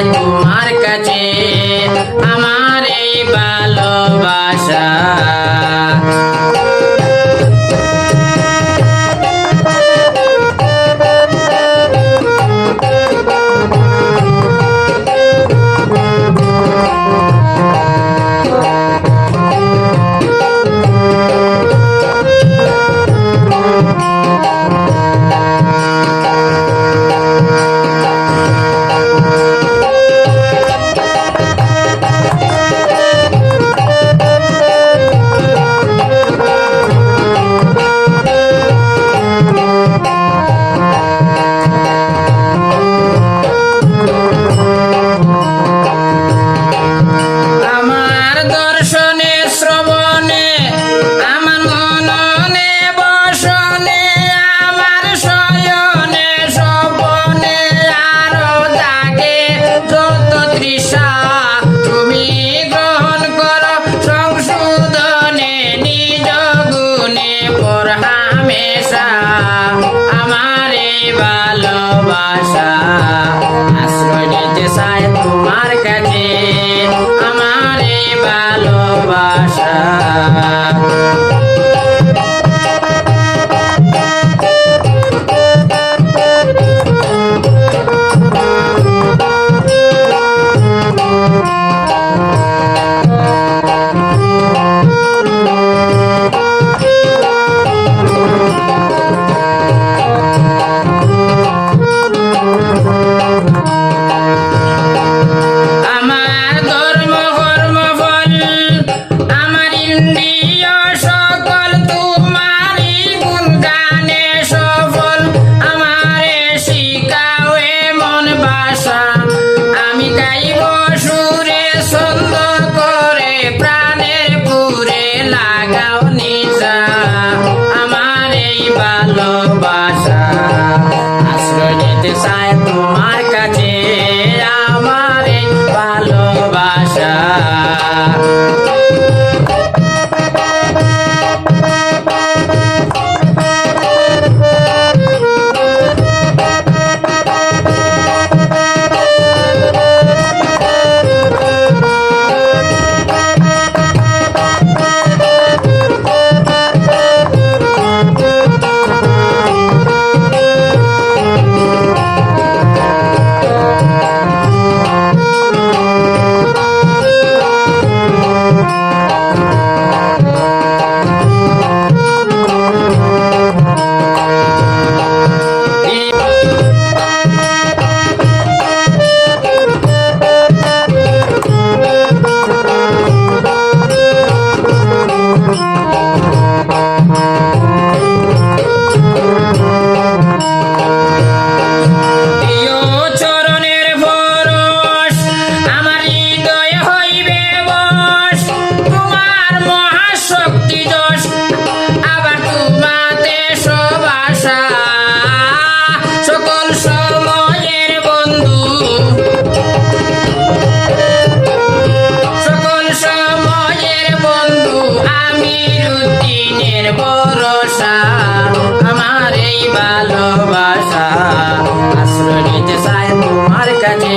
and আমারে ভালোবাসা। আশ্রয় নিতে চাই তোমার কাছে। আমারে ভালোবাসা। now need ভরসা আমার এই ভালোবাসা। আশ্রয় নিতে চাই তোমার কাছে।